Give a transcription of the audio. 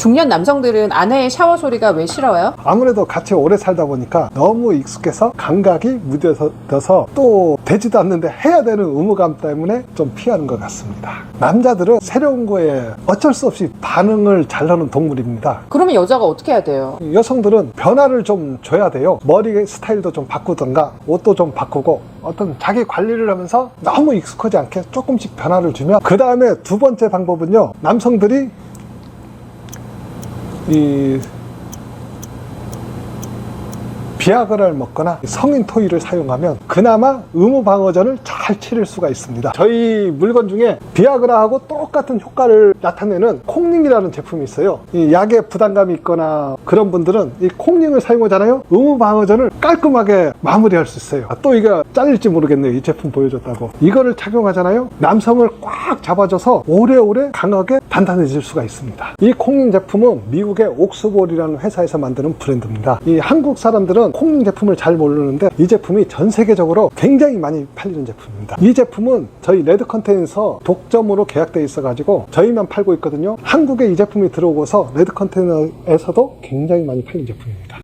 중년 남성들은 아내의 샤워 소리가 왜 싫어요? 아무래도 같이 오래 살다 보니까 너무 익숙해서 감각이 무뎌서 또 되지도 않는데 해야 되는 의무감 때문에 좀 피하는 것 같습니다. 남자들은 새로운 거에 어쩔 수 없이 반응을 잘 하는 동물입니다. 그러면 여자가 어떻게 해야 돼요? 여성들은 변화를 좀 줘야 돼요. 머리 스타일도 좀 바꾸던가 옷도 좀 바꾸고 어떤 자기 관리를 하면서 너무 익숙하지 않게 조금씩 변화를 주면 그 다음에 두 번째 방법은요. 남성들이 이 비아그라를 먹거나 성인 토이를 사용하면 그나마 의무 방어전을 잘 치를 수가 있습니다. 저희 물건 중에 비아그라하고 똑같은 효과를 나타내는 콩링이라는 제품이 있어요. 이 약에 부담감이 있거나 그런 분들은 이 콩링을 사용하잖아요. 의무 방어전을 깔끔하게 마무리할 수 있어요. 아, 또 이거 잘릴지 모르겠네요. 이 제품 보여줬다고. 이거를 착용하잖아요. 남성을 꽉 잡아줘서 오래오래 강하게 단단해질 수가 있습니다. 이 콩링 제품은 미국의 옥스볼이라는 회사에서 만드는 브랜드입니다. 이 한국 사람들은 콩링 제품을 잘 모르는데 이 제품이 전 세계적으로 굉장히 많이 팔리는 제품입니다. 이 제품은 저희 레드 컨테이너에서 독점으로 계약돼 있어가지고 저희만 팔고 있거든요. 한국에 이 제품이 들어오고서 레드 컨테이너에서도 굉장히 많이 팔린 제품입니다.